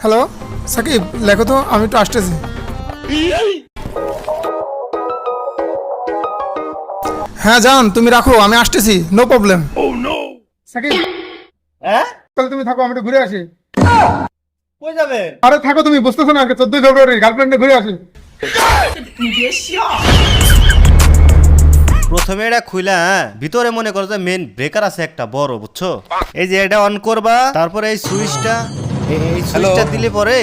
Hello Shakib লেখো তো আমি একটু আসতেছি। হ্যাঁ জান তুমি রাখো আমি আসতেছি নো প্রবলেম সাকিব হ্যাঁ? তাহলে তুমি থাকো আমি একটু ঘুরে আসি। কই যাবেন আরে থাকো তুমি বুঝতেছো না চোদ্দই ফেব্রুয়ারি গার্লফ্রেন্ডে ঘুরে আসি। প্রথমে এটা খুইলা হ্যাঁ? ভিতরে মনে করো যে মেন ব্রেকার আছে একটা বড় বুঝছ? এই যে এটা অন করবা তারপরে এই সুইচটা এই- এই সুইচটা দিলে পরে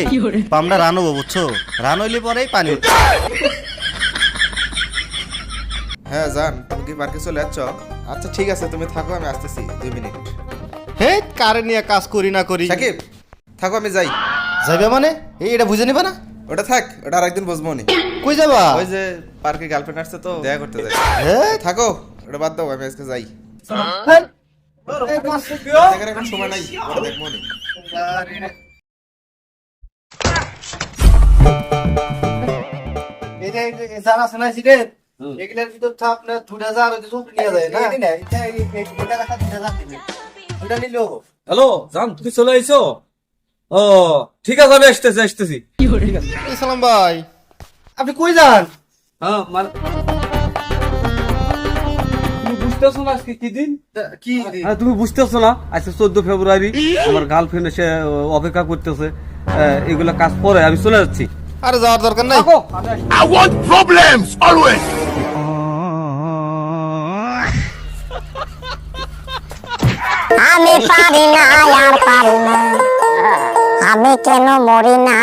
পামটা রান হব বুঝছ? রান হইলে পরেই পানি উঠবে। হ্যাঁ জান তুমি কি পার্কে চলে যাচ্ছ? আচ্ছা ঠিক আছে তুমি থাকো আমি আসতেছি। দুই মিনিট। হে কারে নিয়ে কাজ করি না করি? সাকিব থাকো আমি যাই। যাবে মানে? এই এটা বুঝে নিবা না? ওটা থাক ওটা আরেকদিন বুঝব নি। কই যাবা? ওই যে পার্কে গার্লফ্রেন্ড আসছে তো দেখা করতে যাই। হে? থাকো ওটা বাদ দাও আমি আজকে যাই। এখন সময় নাই দেখব এগুলোর ভিতর তো আপনার হাজার নিয়ে যায় না নিলেও হ্যালো জান তুমি চলে আইছো? ও ঠিক আছে আমি আসতেছি আসতেছি। সালাম ভাই। আপনি কই যান? হ্যাঁ মানে বুঝতেছো না আজকে কি দিন? কি তুমি বুঝতেছো না? আজকে চোদ্দ ফেব্রুয়ারি আমার গার্লফ্রেন্ড এসে অপেক্ষা করতেছে। এগুলা কাজ পরে আমি চলে যাচ্ছি। আরে যাওয়ার দরকার নাই। I want problems always. আমি পারি না আর পারি না। আমি কেন মরি না?